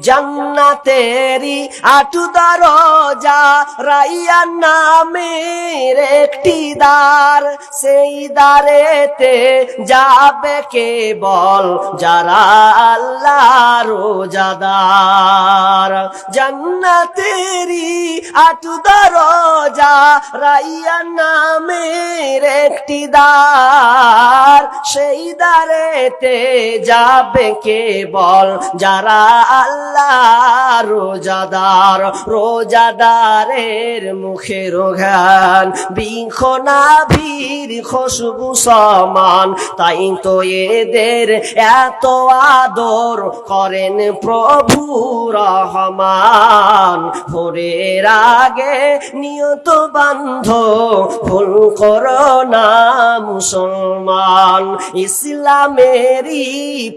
জান্নাতেরি আটু দরজা রাইয়ার নামের একটি দ্বার। সেই দ্বারেতে যাবে কেবল যারা আল্লাহ রোজাদার। জান্নাতেরি আটু দরজা রাইয়ার নামের একটি দ্বার। সেই দ্বারেতে যাবে কেবল যারা আল্লাহ রোজাদার, রোজাদারের মুখের ঘ্রাণ বৃক্ষ নাভির খুশবু সমান। তাই তো এদের এত আদর করেন প্রভু রহমান। ভোরের আগে নিয়ত বান্ধ করো না মুসলমান। ইসলামেরই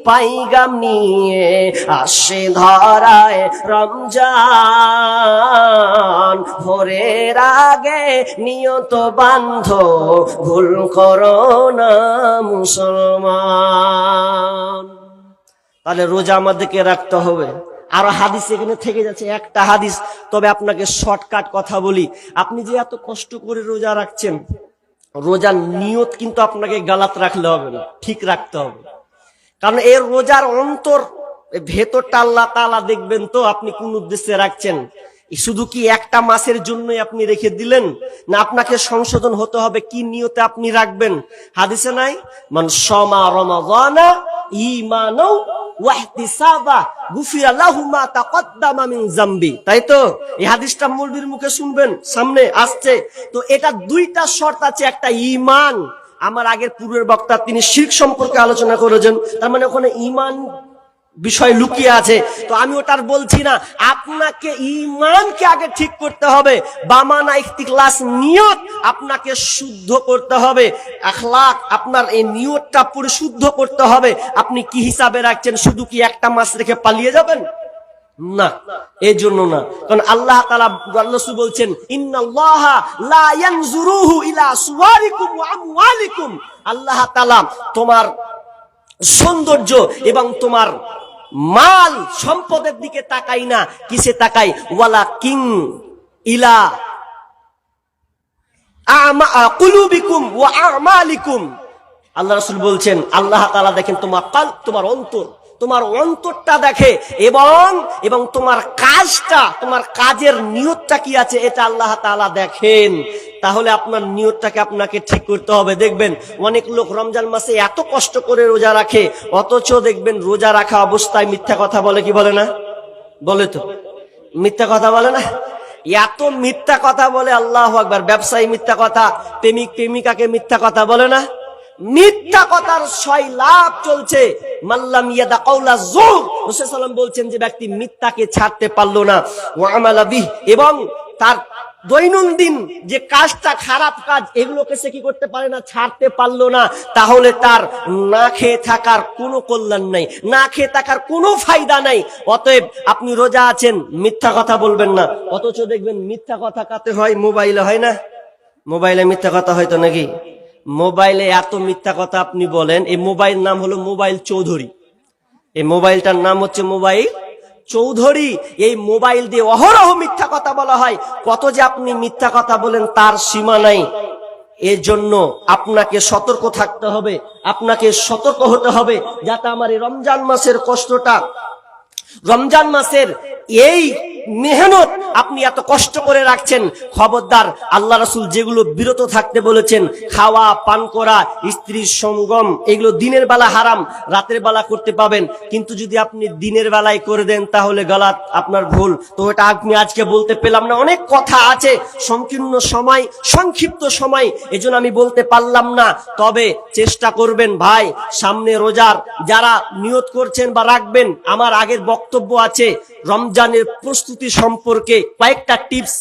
পাইগাম নিয়ে আসে ধরায় রমজান। ভোরের আগে নিয়ত বান্ধ ভুল করো না মুসলমান। তাহলে রোজা আমাদেরকে রাখতে হবে। আরও হাদিস এখানে থেকে যাচ্ছে, একটা হাদিস। তবে আপনাকে শর্টকাট কথা বলি। আপনি যে এত কষ্ট করে রোজা রাখছেন, রোজার নিয়ত কিন্তু আপনাকে গালাত রাখলে হবে না, ঠিক রাখতে হবে। কারণ এর রোজার অন্তর ভেতরটা আল্লাহ তালা দেখবেন তো আপনি কোন উদ্দেশ্যে রাখছেন। শুধু কি একটা মাসের জন্যই আপনি রেখে দিলেন? না আপনাকে সংশোধন হতে হবে, কি নিয়তে আপনি রাখবেন? হাদিসে নাই, মান সমা রমাদানা ইমানাও মিন তাই তো? এই হাদিসটা মুখে শুনবেন, সামনে আসছে। তো এটা দুইটা শর্ত আছে, একটা ঈমান। আমার আগের পূর্বের বক্তা তিনি শিখ সম্পর্কে আলোচনা করেছেন, তার মানে ওখানে ঈমান বিষয় লুকিয়ে আছে, তো আমি ওটার বলছি না। আপনাকে ইমানকে আগে ঠিক করতে হবে, বামানা ইখতিক্লাস নিয়ত আপনাকে শুদ্ধ করতে হবে, আখলাক আপনার এই নিয়তটা পরিশুদ্ধ করতে হবে। আপনি কি হিসাবে রাখছেন, শুধু কি একটা মাস রেখে পালিয়ে যাবেন? না এই জন্য না। কারণ আল্লাহ রাসূল বলছেন আল্লাহ তোমার সৌন্দর্য এবং তোমার মাল সম্পদের দিকে তাকাই না, কিসে তাকাই? ওয়ালা কিং ইলা আল্লাহ রসুল বলছেন, আল্লাহ তালা দেখেন তোমার কাল, তোমার অন্তর। তোমার অন্তরটা দেখে এবং এবং তোমার কাজটা, তোমার কাজের নিয়তটা কি আছে এটা আল্লাহ তাআলা দেখেন। তাহলে আপনার নিয়তটাকে আপনাকে ঠিক করতে হবে। দেখবেন, অনেক লোক রমজান মাসে এত কষ্ট করে রোজা রাখে, অথচ দেখবেন রোজা রাখা অবস্থায় মিথ্যা কথা বলে কি বলে না? বলে তো। মিথ্যা কথা বলে না? এত মিথ্যা কথা বলে আল্লাহ একবার ব্যবসায়ী মিথ্যা কথা, প্রেমিক, প্রেমিকাকে মিথ্যা কথা বলে না? মিথ্যা কথার ছয় লাভ চলছে। মাল্লাম ইয়াদা কওলা জুর রাসূল সাল্লাম বলছেন যে ব্যক্তি মিথ্যাকে ছাড়তে পারল না। ওয়া আমালা বিহ। এবং তার দৈনন্দিন যে কাজটা, খারাপ কাজ, এগুলোকে সে কি করতে পারে না, ছাড়তে পারল না। তাহলে তার না খেয়ে থাকার কোনো কল্যাণ নাই, না খেয়ে থাকার কোনো ফায়দা নাই। অতএব আপনি রোজা আছেন, মিথ্যা কথা বলবেন না। অথচ দেখবেন মিথ্যা কথা কাতে হয়, মোবাইলে হয় না। মোবাইলে মিথ্যা কথা হয়তো নাকি? মোবাইলে এত মিথ্যা কথা আপনি বলেন, এই মোবাইল নাম হলো মোবাইল চৌধুরী। এই মোবাইলটার নাম হচ্ছে মোবাইল চৌধুরী। এই মোবাইল দিয়ে অহরহ মিথ্যা কথা বলা হয়। কত যে আপনি মিথ্যা কথা বলেন, তার সীমা নাই। এর জন্য আপনাকে সতর্ক থাকতে হবে, আপনাকে সতর্ক হতে হবে, যাতে আমার এই রমজান মাসের কষ্টটা, রমজান মাসের এই মেহনত আপনি এত কষ্ট করে রাখছেন। খবরদার, আল্লাহ রসুল যেগুলো বিরত থাকতে বলেছেন, খাওয়া, পান করা, স্ত্রীর সঙ্গম, এগুলো দিনের বেলা হারাম, রাতের বেলা করতে পাবেন। কিন্তু যদি আপনি দিনের বেলায় করে দেন, তাহলে গলাত আপনার ভুল। তো এটা আপনি আজকে বলতে পেলাম না, অনেক কথা আছে, সংকীর্ণ সময়, সংক্ষিপ্ত সময়, এজন্য আমি বলতে পারলাম না। তবে চেষ্টা করবেন ভাই, সামনে রোজার, যারা নিয়ত করছেন বা রাখবেন, আমার আগের বক্তব্য আছে, রমজানের প্রস্তুতি সম্পর্কে কয়েকটা টিপস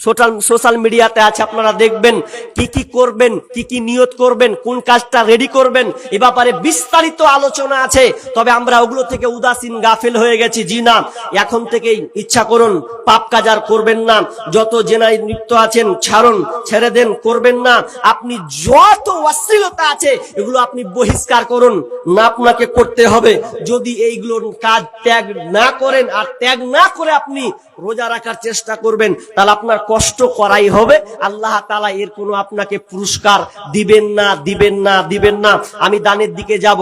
সোশ্যাল মিডিয়াতে আছে, আপনারা দেখবেন কি কি করবেন, কি কি নিয়ত করবেন, কোন কাজটা রেডি করবেন, এ ব্যাপারে বিস্তারিত আলোচনা আছে। তবে আমরা ওগুলো থেকে উদাসীন, গাফেল হয়ে গেছি। জি না, এখন থেকেই ইচ্ছা করুন, পাপ কাজ আর করবেন না। যত জেনায় লিপ্ত আছেন, ছাড়ুন, ছেড়ে দেন, করবেন না। আপনি যত অশ্লীলতা আছে, এগুলো আপনি বহিষ্কার করুন। না আপনাকে করতে হবে। যদি এইগুলোর কাজ ত্যাগ না করেন, আর ত্যাগ না করে আপনি রোজা রাখার চেষ্টা করবেন, তাহলে আপনার কষ্ট করাই হবে। আল্লাহ তালা এর কোনো আপনাকে পুরস্কার দিবেন না দিবেন না দিবেন না। আমি দানের দিকে যাব।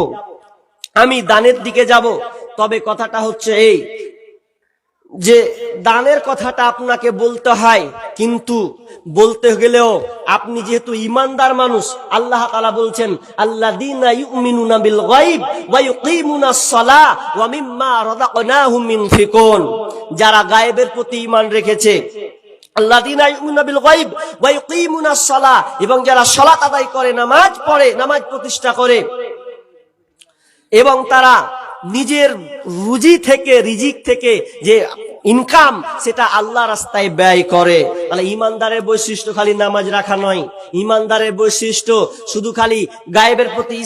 আমি দানের দিকে যাব। তবে কথাটা হচ্ছে এই যে দানের কথাটা আপনাকে বলতে হয়, কিন্তু বলতে গেলেও আপনি যেহেতু ইমানদার মানুষ, আল্লাহ তাআলা বলছেন ইনফিকুন যারা গায়েবের প্রতি ইমান রেখেছে এবং যারা সলাত আদায় করে, নামাজ পড়ে, নামাজ প্রতিষ্ঠা করে, এবং তারা নিজের রুজি থেকে, রিজিক থেকে যে ইনকাম, সেটা আল্লাহ রাস্তায় ব্যয় করে। তাহলে ইমানদারের বৈশিষ্ট্য খালি নামাজ রাখা নয়। ইমানদারের বৈশিষ্ট্য শুধু খালি গায়েবের প্রতি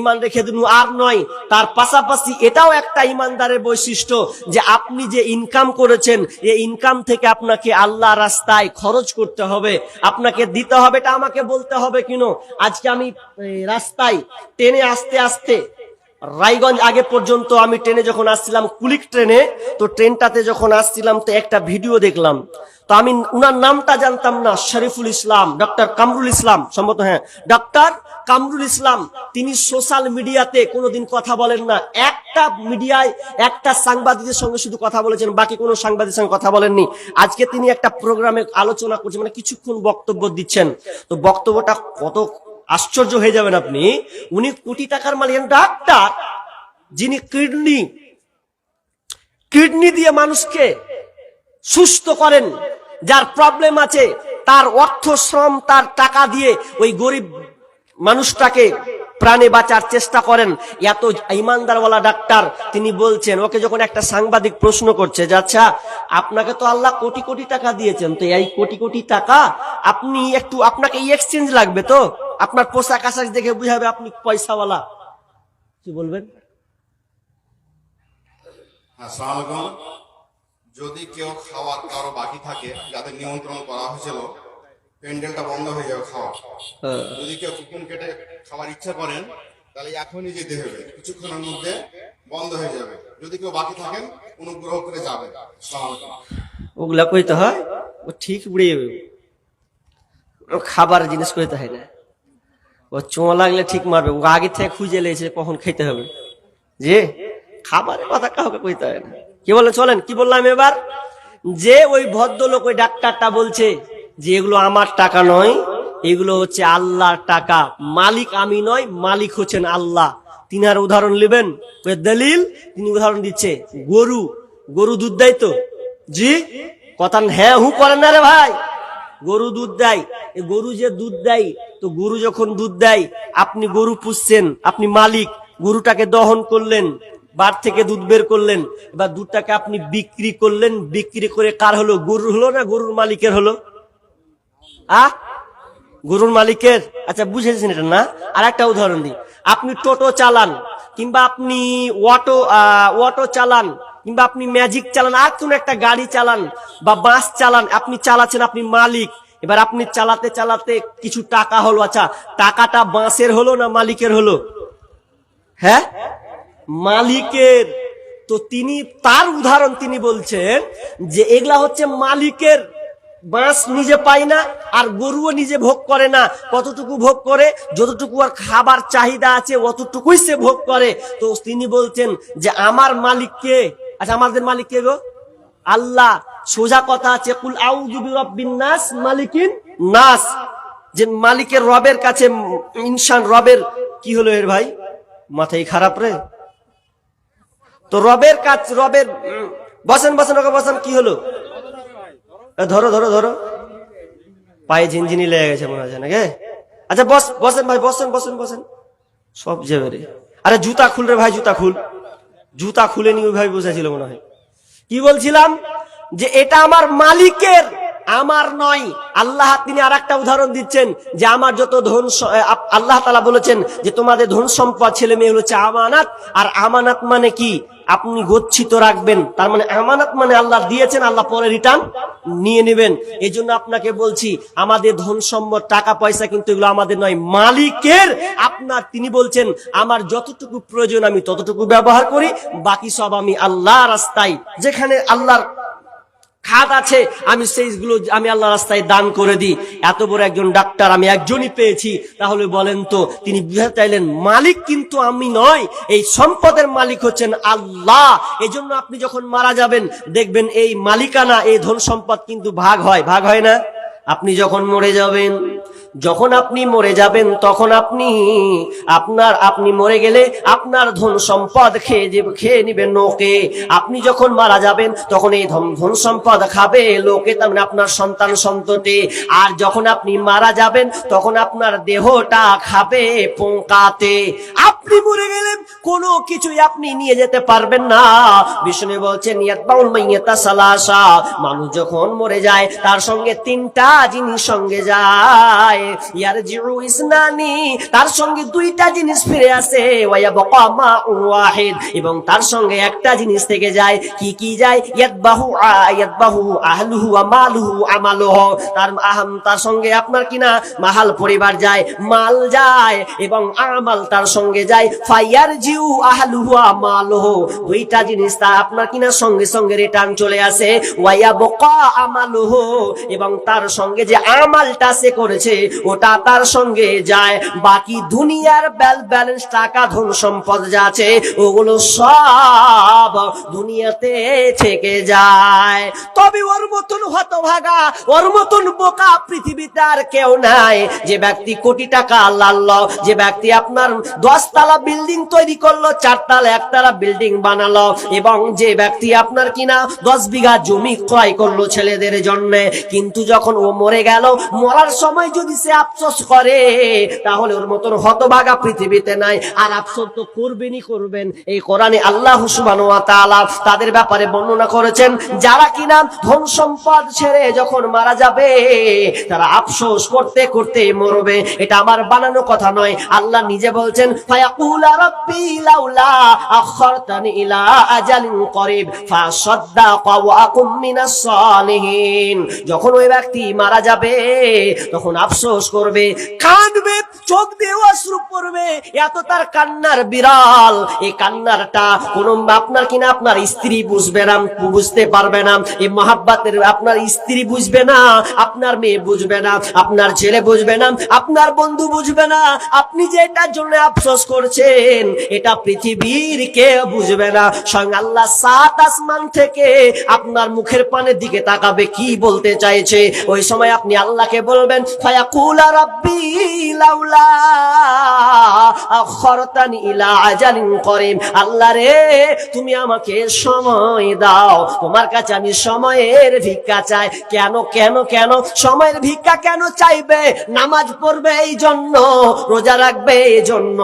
ইমান রেখে দিন আর নয়, তার পাশাপাশি এটাও একটা ইমানদারের বৈশিষ্ট্য যে আপনি যে ইনকাম করেছেন এই ইনকাম থেকে আপনাকে আল্লাহ রাস্তায় খরচ করতে হবে। আপনাকে দিতে হবে, এটা আমাকে বলতে হবে কিনো? আজকে আমি রাস্তায় টেনে আসতে আসতে রায়গঞ্জ আগে পর্যন্ত আমি ট্রেনে যখন আসছিলাম, কুলিক ট্রেনে, তো ট্রেনটাতে যখন আসছিলাম, তো একটা ভিডিও দেখলাম। তো আমি উনার নামটা জানতাম না, শরীফুল ইসলাম, ডক্টর কামরুল ইসলাম, সম্ভবত হ্যাঁ। ডক্টর কামরুল ইসলাম, তিনি সোশ্যাল মিডিয়াতে কোনোদিন কথা বলেন না। একটা মিডিয়ায় একটা সাংবাদিকের সঙ্গে শুধু কথা বলেছেন, বাকি কোনো সাংবাদিকের সঙ্গে কথা বলেননি। আজকে তিনি একটা প্রোগ্রামে আলোচনা করছেন মানে কিছুক্ষণ বক্তব্য দিচ্ছেন। তো বক্তব্যটা কত আশ্চর্য হয়ে যাবেন আপনি। উনি কোটি টাকার মালিক ডাক্তার, যিনি কিডনি কিডনি দিয়ে মানুষকে সুস্থ করেন, যার প্রবলেম আছে, তার অর্থ শ্রম, তার টাকা দিয়ে ওই গরিব মানুষটাকে প্রাণে বাঁচার চেষ্টা করেন। এত ইমানদারওয়ালা ডাক্তার, তিনি বলছেন, ওকে যখন একটা সাংবাদিক প্রশ্ন করছে যে আচ্ছা আপনাকে তো আল্লাহ কোটি কোটি টাকা দিয়েছেন, তো এই কোটি কোটি টাকা আপনি একটু, আপনাকে এক্সচেঞ্জ লাগবে তো? আপনার পোশাক আশাক দেখে বুঝাবে আপনি পয়সাওয়ালা। কি বলবেন? হ্যাঁ যদি কেউ খাওয়ার কারও বাকি থাকে, যাদের নিমন্ত্রণ করা হয়েছিল প্যান্ডেলটা বন্ধ হয়ে যাবে খাওয়া। যদি কেউ কুকুন কেটে খাওয়ার ইচ্ছা করেন তাহলে এখনই যেতে হবে। কিছুক্ষণের মধ্যে বন্ধ হয়ে যাবে। যদি কেউ বাকি থাকেন অনুগ্রহ করে যাবে ওগুলা কইতে হয় ও ঠিক উড়ে যাবে ও খাবার জিনিস কইতে হয় না। ও চোঁ লাগলে ঠিক মারবে। ও আগে থেকে খুঁজে লেছে কখন খেতে হবে। যে খাবারের কথা কাউকে কইতে হয় না। কি বলেন চলেন কি বললাম এবার? যে ওই ভদ্রলোক ওই ডাক্তারটা বলছে যে এগুলো আমার টাকা নয়, এগুলো হচ্ছে আল্লাহর টাকা। মালিক আমি নয় মালিক হচ্ছেন আল্লাহ। তিনি আর উদাহরণ নেবেন? দলিল তিনি উদাহরণ দিচ্ছে, গরু। গরু দুধ দেয় তো? জি? কথা হ্যাঁ হু করেন না রে ভাই। গরু দুধ দেয়। গরু যে দুধ দেয়, তো গরু যখন দুধ দেয়, আপনি গরু পুষছেন, আপনি মালিক। গরুটাকে দহন করলেন বার থেকে দুধ বের করলেন বা দুধটাকে আপনি বিক্রি করলেন। বিক্রি করে কার হলো? গরুর হলো না গরুর মালিকের হলো? আহ গরুর মালিকের? আচ্ছা বুঝেছেন এটা না? আর একটা উদাহরণ দিই। আপনি টোটো চালান, কিংবা আপনি অটো অটো চালান, কিংবা আপনি ম্যাজিক চালান, আর কোন একটা গাড়ি চালান, বা বাস চালান, আপনি চালাচ্ছেন, আপনি মালিক। এবার আপনি চালাতে চালাতে কিছু টাকা হলো আচ্ছা টাকাটা বাসের হলো না মালিকের হলো? হ্যাঁ? মালিকের। তো তিনি, তার উদাহরণ তিনি বলছেন যে, এগুলা হচ্ছে মালিকের বাঁশ নিজে পায় না, আর গরুও নিজে ভোগ করে না। কতটুকু ভোগ করে, যতটুকু আর খাবার চাহিদা আছে, অতটুকুই সে ভোগ করে। তো তিনি বলছেন যে, আমার মালিককে আচ্ছা আমাদের মালিক কে গো? আল্লাহ, সোজা কথা আছে, কুল নাস, মালিকিন নাস। যে মালিকের রবের কাছে, ইনসান রবের, কি হলো এর ভাই? মাথায় খারাপ রে। তো রবের কাজ রবের বসেন বসেন, ওকে বসেন, কি হলো? ধরো ধরো ধরো। পায়ে ঝিনঝিনি লেগে গেছে মনে হচ্ছে নাকি? আচ্ছা বস, বসেন ভাই, বসেন বসেন বসেন। সব যাবে রে আরে, জুতা খুল রে ভাই, জুতা খুল। জুতা খুলে নি ওই ভাই বসেছিল মনে হয়। কি বলছিলাম? যে এটা আমার মালিকের আমার নয়। আল্লাহ তিনি আর একটা উদাহরণ দিচ্ছেন যে আমার যত ধন আল্লাহ তালা বলেছেন যে তোমাদের ধন সম্পদ ছেলে মেয়ে হচ্ছে আমানাত। আর আমানাত মানে কি? আপনি গচ্ছিত রাখবেন। তার মানে আমানাত মানে আল্লাহ দিয়েছেন, আল্লাহ পরে রিটার্ন নিয়ে নেবেন। এই জন্য আপনাকে বলছি, আমাদের ধন সম্পদ, টাকা, পয়সা কিন্তু এগুলো আমাদের নয়, মালিকের। আপনার তিনি বলছেন, আমার যতটুকু প্রয়োজন আমি ততটুকু ব্যবহার করি, বাকি সব আমি আল্লাহ রাস্তায়। যেখানে আল্লাহর খাত আছে, আমি সেইগুলো আমি আল্লাহ রাস্তায় দান করে দিই। এত বড় একজন ডাক্তার আমি একজনই পেয়েছি। তাহলে বলেন তো, তিনি বুঝাতে চাইলেন, মালিক কিন্তু আমি নয় এই সম্পদের মালিক হচ্ছেন আল্লাহ। এই জন্য আপনি যখন মারা যাবেন, দেখবেন এই মালিকানা, এই ধন সম্পদ কিন্তু ভাগ হয়। ভাগ হয় না? আপনি যখন মরে যাবেন যখন আপনি মরে যাবেন, তখন আপনি, আপনার, আপনি মরে গেলে আপনার ধন সম্পদ খেয়ে খেয়ে নিবেন লোকে। আপনি যখন মারা যাবেন, তখন এই ধন ধন সম্পদ খাবে লোকে, তার মানে আপনার সন্তান সন্ততি। আর যখন আপনি মারা যাবেন, তখন আপনার দেহটা খাবে পোকাতে। আপনি মরে গেলেন, কোনো কিছুই আপনি নিয়ে যেতে পারবেন না। বিষ্ণু বলছেন মানুষ যখন মরে যায়, তার সঙ্গে তিনটা জিনিস সঙ্গে যায়। তার সঙ্গে দুইটা জিনিস ফিরে আসে এবং তার সঙ্গে একটা জিনিস থেকে যায়, কি কি যায়? তার আহম, তার সঙ্গে আপনার কিনা মাহাল পরিবার যায়, মাল যায়, এবং আমাল তার সঙ্গে যায় ফায়ার জিউ আহলুহু আমালুহু। দুইটা জিনিস আপনার কিনা সঙ্গে সঙ্গে রিটার্ন চলে আসে। ওয়া বাকা আমালুহু। এবং তার সঙ্গে যে আমালটা সে করেছে, ওটা তার সঙ্গে যায়। বাকি দুনিয়ার ব্যাল ব্যালেন্স টাকা, ধন সম্পদ যা ওগুলো সব দুনিয়াতে থেকে যায়। তবে ওর মতন হতভাগা, ওর মতন বোকা পৃথিবীতে আর কেউ নাই। যে ব্যক্তি কোটি টাকা লালল যে ব্যক্তি আপনার দশতলা বিল্ডিং তৈরি করল, চারতলা একতলা বিল্ডিং বানালো এবং যে ব্যক্তি আপনার কিনা দশ বিঘা জমি ক্রয় করল ছেলেদের জন্য, কিন্তু যখন ও মরে গেল, মরার সময় যদি সে আফসোস করে, তাহলে ওর মতন হতভাগা পৃথিবীতে নাই। আর আফসোস তো করবেনই করবেন। এই কোরআনে আল্লাহ তাআলা তাদের ব্যাপারে বর্ণনা করেছেন, যারা কিনা ধন সম্পদ ছেড়ে যখন মারা যাবে, তারা আফসোস করতে করতে মরবে। এটা আমার বানানো কথা নয়। আল্লাহ নিজে বলছেন ফায়াকুলা রাব্বি লাউলা আখরতানি ইলা আজালিন করিব ফাসাদ্দাকা ওয়া মিনাস সালিহিন যখন ওই ব্যক্তি মারা যাবে, তখন আফসোস করবে, কাঁদবে, চোখ দিয়ে অশ্রু পড়বে। এত তার কান্নার বিড়াল। এই কান্নারটা কোন আপনার কিনা আপনার স্ত্রী বুঝবে না, বুঝতে পারবে না। এই মহাব্বাতের আপনার স্ত্রী বুঝবে না, আপনার মেয়ে বুঝবে না, আপনার ছেলে বুঝবে না, আপনার বন্ধু বুঝবে না। আপনি যে এটার জন্য আফসোস করছেন। এটা পৃথিবীর কে বুঝবে না। স্বয়ং আল্লাহ সাত আসমান থেকে আপনার মুখের পানের দিকে তাকাবে, কি বলতে চাইছে? ওই সময় আপনি আল্লাহকে বলবেন, ফায়াকুলা রাব্বি লাউলা আখরতানি ইলা আজালিন করিম। আল্লাহ রে, তুমি আমাকে সময় দাও। তোমার কাছে আমি সময়ের ভিক্ষা চাই। কেন কেন কেন? সময়ের ভিক্ষা কেন চাইবে? নামাজ পড়বে এই জন্য, রোজা রাখবে এই জন্য।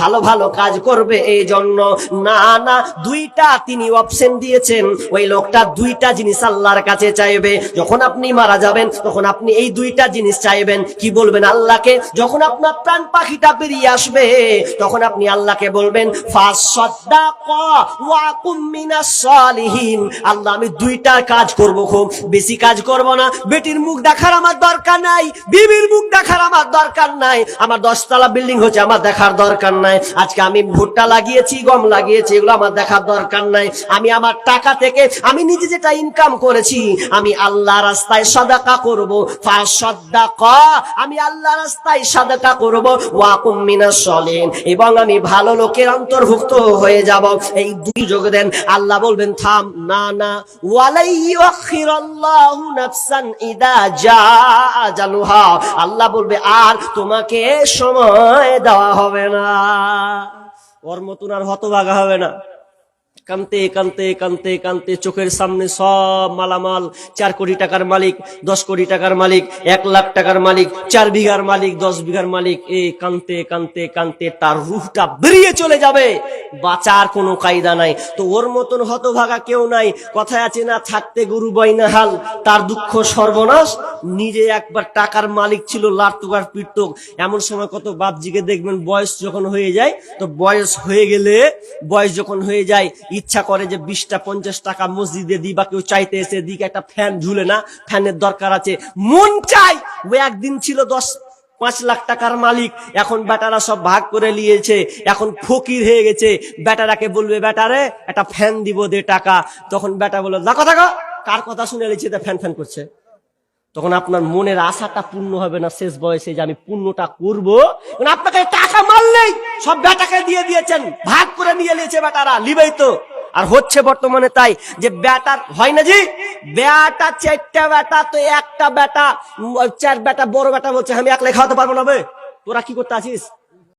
ভালো ভালো কাজ করবে এই জন্য না না, দুইটা তিনি অপশন দিয়েছেন। ওই লোকটা দুইটা জিনিস আল্লাহর কাছে চাইবে। যখন আপনি মারা যাবেন, তখন আপনি এই দুইটা জিনিস চাইবেন। কি বলবেন আল্লাহকে? যখন আপনার প্রাণ পাখিটা বেরিয়ে আসবে, তখন আপনি আল্লাহকে বলবেন আল্লাহ, আমি দুইটা কাজ করব খুব। বেশি কাজ করব না। বেটির মুখ দেখার আমার দরকার নাই। বিবির মুখ দেখার আমার দরকার নাই। আমার দশতলা বিল্ডিং হচ্ছে, আমার দেখার দরকার নাই। আজকে আমি ভুট্টা লাগিয়েছি, গম লাগিয়েছি, এগুলো আমার দেখার দরকার নাই। আমি আমার টাকা থেকে, আমি নিজে যেটা ইনকাম করেছি, আমি আল্লাহ রাস্তায় সাদাকা করব। ফাসাদ্দাকা আমি আল্লাহ রাস্তায় সাদাকা করব। ওয়াকুম মিনাস সলিন এবং আমি ভালো লোকের অন্তর্ভুক্ত হয়ে যাব। এই দুই যোগ দেন। আল্লাহ বলবেন, থাম, না না। ওয়ালাই ইউখিরাল্লাহু নাফসান ইদা জা আজালুহা আল্লাহ বলবে, আর তোমাকে সময় দেওয়া হবে না। ওর মতন আর হতভাগা হবে না। কানতে কানতে কানতে কানতে চোখের সামনে সব মালামাল। চার কোটি টাকার মালিক, দশ কোটি টাকার মালিক, এক লাখ টাকার মালিক, চার বিঘার মালিক, দশ বিঘার মালিক। এই কানতে কানতে কানতে তার রুহটা বেরিয়ে চলে যাবে। বাঁচার কোনো কায়দা নাই। তো ওর মতন হতভাগা কেউ নাই। কথায় আছে না, থাকতে গরু বইনা হাল, তার দুঃখ সর্বনাশ। নিজে একবার টাকার মালিক ছিল লাটুকার পিটতক এমন সময় কত বাপজিকে দেখবেন, বয়স যখন হয়ে যায়, তো বয়স হয়ে গেলে, বয়স যখন হয়ে যায় ইচ্ছা করে যে বিশটা, পঞ্চাশ টাকা মসজিদে দিই বা কেউ চাইতে এসে দিকে, একটা ফ্যান ঝুলে না, ফ্যানের দরকার আছে। মন চাই, ও একদিন ছিল দশ, পাঁচ লাখ টাকার মালিক, এখন বেটারা সব ভাগ করে নিয়েছে, এখন ফকির হয়ে গেছে। বেটারাকে বলবে, বেটারে, একটা ফ্যান দিব, দে টাকা। তখন বেটা বলল দেখো দেখো কার কথা শুনে লিছে ফ্যান ফ্যান করছে। তখন আপনার মনের আশাটা পূর্ণ হবে না, শেষ বয়সে যে আমি পূর্ণটা করব। কারণ আপনাকে টাকা মারলেই সব বেটাকে দিয়ে দিয়েছেন, ভাগ করে নিয়ে নিয়েছে বেটারা লিবেই তো আর হচ্ছে বর্তমানে তাই যে বেটার হয় না জি? বেটা চারটা বেটা তো একটা বেটা চার বেটা বড় বেটা বলছে, আমি একলাই খাওয়াতে পারব না তোরা কি করতে আছিস